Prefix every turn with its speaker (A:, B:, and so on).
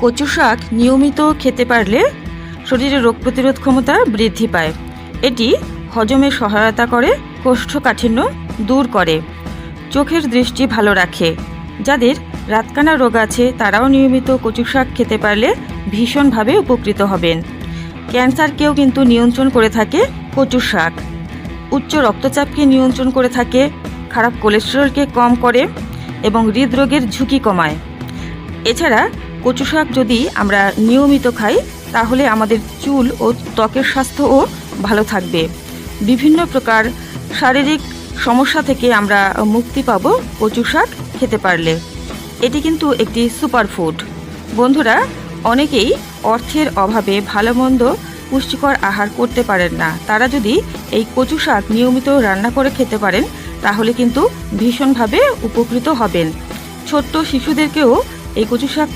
A: কচু শাক নিয়মিত খেতে পারলে শরীরে রোগ প্রতিরোধ ক্ষমতা বৃদ্ধি পায়। এটি হজমে সহায়তা করে, কোষ্ঠকাঠিন্য দূর করে। চোখের দৃষ্টি ভালো রাখে। যাদের রাতকানা রোগ আছে, তারাও নিয়মিত কচু শাক খেতে পারলে ভীষণভাবে উপকৃত হবেন। ক্যান্সারকেও কিন্তু নিয়ন্ত্রণ করে থাকে কচু শাক। উচ্চ রক্তচাপকে নিয়ন্ত্রণ করে থাকে, খারাপ কোলেস্টেরলকে কম করে এবং হৃদরোগের ঝুঁকি কমায়। এছাড়া কচু শাক যদি আমরা নিয়মিত খাই, তাহলে আমাদের চুল ও ত্বকের স্বাস্থ্যও ভালো থাকবে। বিভিন্ন প্রকার শারীরিক সমস্যা থেকে আমরা মুক্তি পাব কচু শাক খেতে পারলে। এটি কিন্তু একটি সুপারফুড। বন্ধুরা, অনেকেই অর্থের অভাবে ভালো মন্দ পুষ্টিকর আহার করতে পারেন না। তারা যদি এই কচু শাক নিয়মিত রান্না করে খেতে পারেন, তাহলে কিন্তু ভীষণভাবে উপকৃত হবেন। ছোট্ট শিশুদেরকেও এই কচু শাক